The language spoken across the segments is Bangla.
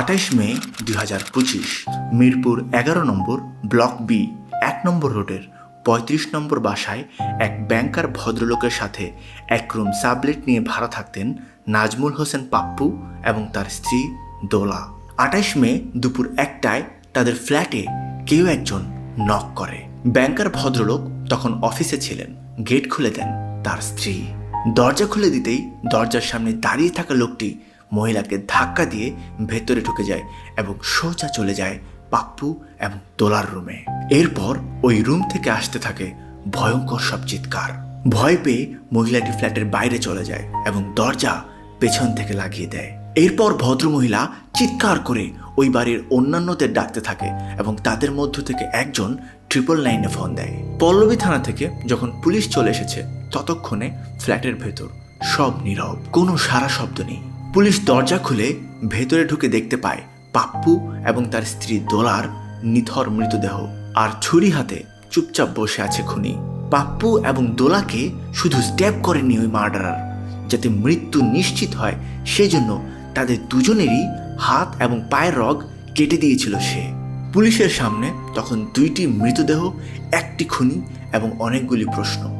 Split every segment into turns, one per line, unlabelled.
আঠাইশ মে দুই হাজার পঁচিশ, মিরপুর এগারো নম্বর ব্লক বি, এক নম্বর রোডের পঁয়ত্রিশ নম্বর বাসায় এক ব্যাংকার ভদ্রলোকের সাথে এক রুম সাবলেট নিয়ে ভাড়া থাকতেন নাজমুল হোসেন পাপ্পু এবং তার স্ত্রী দোলা। আঠাইশ মে দুপুর একটায় তাদের ফ্ল্যাটে কেউ একজন নক করে। ব্যাংকার ভদ্রলোক তখন অফিসে ছিলেন, গেট খুলে দেন তার স্ত্রী। দরজা খুলে দিতেই দরজার সামনে দাঁড়িয়ে থাকা লোকটি মহিলাকে ধাক্কা দিয়ে ভেতরে ঢুকে যায় এবং সোজা চলে যায় পাপ্পু এবং তোলার রুমে। এরপর ওই রুম থেকে আসতে থাকে ভয়ঙ্কর সব চিৎকার। ভয় পেয়ে মহিলাটি ফ্ল্যাটের বাইরে চলে যায় এবং দরজা পেছন থেকে লাগিয়ে দেয়। এরপর ভদ্রমহিলা চিৎকার করে ওই বাড়ির অন্যান্যদের ডাকতে থাকে এবং তাদের মধ্য থেকে একজন ট্রিপল নাইনে ফোন দেয়। পল্লবী থানা থেকে যখন পুলিশ চলে এসেছে, ততক্ষণে ফ্ল্যাটের ভেতর সব নীরব। কোনো সারা শব্দ নেই। পুলিশ দরজা খুলে ভেতরে ঢুকে দেখতে পায় পাপ্পু এবং তার স্ত্রী দোলার নিথর মৃতদেহ। আর ছুরি হাতে চুপচাপ বসে আছে খুনি। পাপ্পু এবং দোলাকে শুধু স্ট্যাপ করেনি ওই মার্ডারার। যাতে মৃত্যু নিশ্চিত হয়, সেজন্য তাদের দুজনেরই হাত এবং পায়ের রগ কেটে দিয়েছিল সে। পুলিশের সামনে তখন দুইটি মৃতদেহ, একটি খুনি এবং অনেকগুলি প্রশ্ন।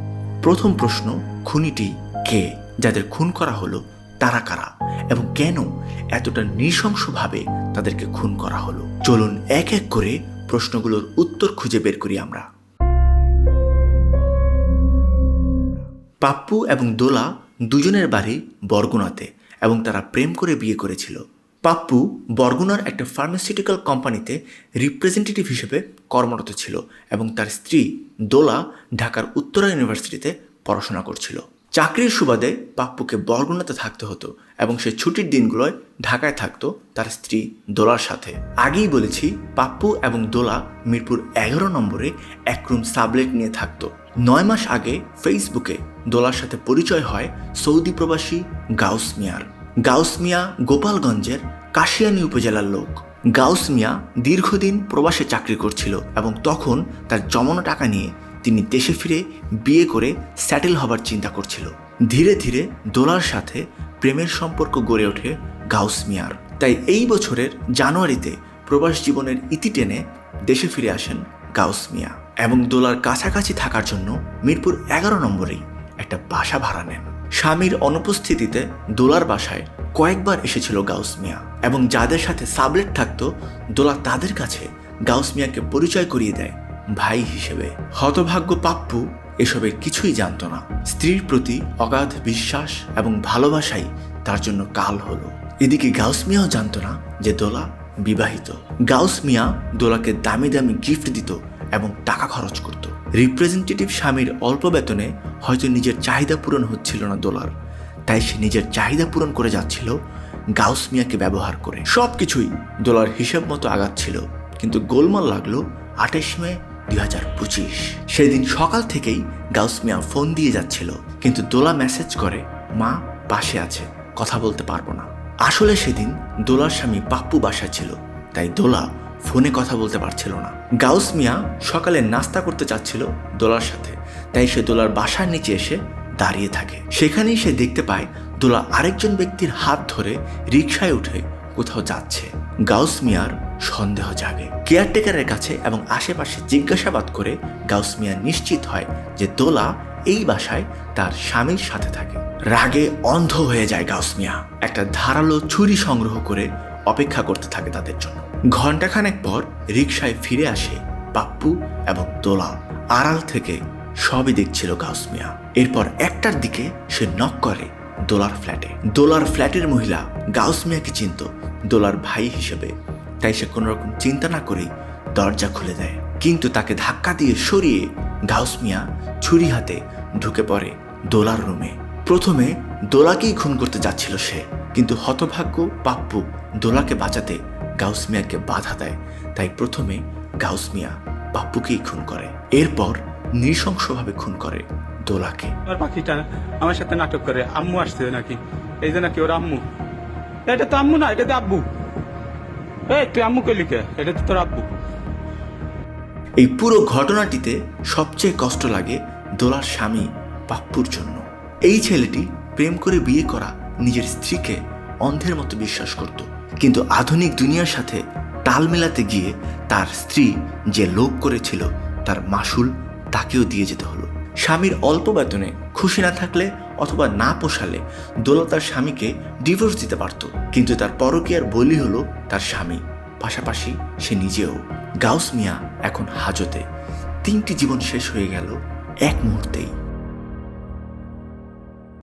প্রথম প্রশ্ন, খুনিটি কে? যাদের খুন করা হলো, তারা কারা? এবং কেন এতটা নৃশংসভাবে তাদেরকে খুন করা হলো? চলুন এক এক করে প্রশ্নগুলোর উত্তর খুঁজে বের করি আমরা। পাপ্পু এবং দোলা দুজনের বাড়ি বরগুনাতে এবং তারা প্রেম করে বিয়ে করেছিল। পাপ্পু বরগুনার একটা ফার্মাসিউটিক্যাল কোম্পানিতে রিপ্রেজেন্টেটিভ হিসেবে কর্মরত ছিল এবং তার স্ত্রী দোলা ঢাকার উত্তরা ইউনিভার্সিটিতে পড়াশোনা করছিল। চাকরির সুবাদে পাপ্পুকে বরগুনাতে থাকতে হতো এবং সে ছুটির দিনগুলোয় ঢাকায় থাকতো তার স্ত্রী দোলার সাথে। আগেই বলেছি, পাপ্পু এবং দোলা মিরপুর এগারো নম্বরে এক রুম সাবলেট নিয়ে থাকতো। নয় মাস আগে ফেসবুকে দোলার সাথে পরিচয় হয় সৌদি প্রবাসী গাউস মিয়ার। গাউস মিয়া গোপালগঞ্জের কাশিয়ানী উপজেলার লোক। গাউস মিয়া দীর্ঘদিন প্রবাসে চাকরি করছিল এবং তখন তার জমানো টাকা নিয়ে তিনি দেশে ফিরে বিয়ে করে স্যাটেল হবার চিন্তা করছিল। ধীরে ধীরে দোলার সাথে প্রেমের সম্পর্ক গড়ে ওঠে গাউস মিয়ার। তাই এই বছরের জানুয়ারিতে প্রবাস জীবনের ইতি টেনে দেশে ফিরে আসেন গাউস মিয়া এবং দোলার কাছাকাছি থাকার জন্য মিরপুর এগারো নম্বরেই একটা বাসা ভাড়া নেন। স্বামীর অনুপস্থিতিতে দোলার বাসায় কয়েকবার এসেছিল গাউস মিয়া এবং যাদের সাথে সাবলেট থাকতো, দোলা তাদের কাছে গাউস মিয়াকে পরিচয় করিয়ে দেয় ভাই হিসেবে। হতভাগ্য পাপ্পু এসবের কিছুই জানতো না। স্ত্রীর প্রতি অগাধ বিশ্বাস এবং ভালোবাসাই তার জন্য কাল হলো। এদিকে গাউস মিয়াও জানত না যে দোলা বিবাহিত। গাউস মিয়া দোলাকে দামি দামি গিফট দিত এবং টাকা খরচ করত। রিপ্রেজেন্টেটিভ স্বামীর অল্প বেতনে হয়তো নিজের চাহিদা পূরণ হচ্ছিল না দোলার। তাই সে নিজের চাহিদা পূরণ করে যাচ্ছিল গাউস মিয়াকে ব্যবহার করে। সব কিছুই দোলার হিসেব মতো আগাচ্ছিল। কিন্তু গোলমাল লাগল আঠাশ মে দুই হাজার পঁচিশ। সেদিন সকাল থেকেই গাউস মিয়া ফোন দিয়ে যাচ্ছিল, কিন্তু দোলা মেসেজ করে, মা, পাশে আছে, কথা বলতে পারব না। আসলে সেদিন দোলার স্বামী পাপ্পু বাসায় ছিল, তাই দোলা ফোনে কথা বলতে পারছিল না। গাউস মিয়া সকালে নাস্তা করতে চাচ্ছিল দোলার সাথে, তাই সে দোলার বাসার নিচে এসে দাঁড়িয়ে থাকে। সেখানেই সে দেখতে পায় দোলা আরেকজন ব্যক্তির হাত ধরে রিকশায় উঠে কোথাও যাচ্ছে। গাউস মিয়ার সন্দেহ জাগে। কেয়ারটেকারের কাছে এবং আশেপাশে জিজ্ঞাসাবাদ করে গাউস মিয়া নিশ্চিত হয় যে দোলা এই বাসায় তার স্বামীর সাথে থাকে। রাগে অন্ধ হয়ে যায় গাউস মিয়া। একটা ধারালো ছুরি সংগ্রহ করে অপেক্ষা করতে থাকে তাদের জন্য। ঘন্টাখানেক পর রিকশায় ফিরে আসে পাপ্পু এবং দোলা। আড়াল থেকে সবই দেখছিল গাউস মিয়া। এরপর একটার দিকে সে নক করে দোলার ফ্ল্যাটে। দোলার ফ্ল্যাটের মহিলা গাউস মিয়াকে চিনত। দোলার ভাই হিসেবে তাই সে কোনো রকম চিন্তা না করেই দরজা খুলে দেয়। কিন্তু তাকে ধাক্কা দিয়ে সরিয়ে গাউস মিয়া ছুরি হাতে ঢুকে পড়ে দোলার রুমে। প্রথমে দোলাকেই খুন করতে যাচ্ছিল সে, কিন্তু হতভাগ্য পাপ্পু দোলাকে বাঁচাতে গাউস মিয়াকে বাধা দেয়। তাই প্রথমে গাউস মিয়া পাপ্পুকেই খুন করে। এরপর নৃশংসভাবে খুন করে দোলাকে।
পাখিটা আমার সাথে নাটক করে, আম্মু আসছে নাকি? এই যে নাকি ওর আম্মু? এটা তো আম্মু না, এটা তো আব্বু। এই, তুই আম্মু কইলি কে এটা তো তোর আব্বু।
এই পুরো ঘটনাটিতে সবচেয়ে কষ্ট লাগে দোলার স্বামী পাপ্পুর জন্য। এই ছেলেটি প্রেম করে বিয়ে করা নিজের স্ত্রীকে অন্ধের মতো বিশ্বাস করত। কিন্তু আধুনিক দুনিয়ার সাথে তাল মেলাতে গিয়ে তার স্ত্রী যে লোভ করেছিল, তার মাসুল তাকেও দিয়ে যেতে হলো। স্বামীর অল্প বেতনে খুশি না থাকলে অথবা না পোষালে দোলা তার স্বামীকে ডিভোর্স দিতে পারত। কিন্তু তার পরকীয়ার বলি হলো তার স্বামী। পাশাপাশি সে নিজেও গাউস মিয়া এখন হাজতে। তিনটি জীবন শেষ হয়ে গেল এক মুহূর্তেই।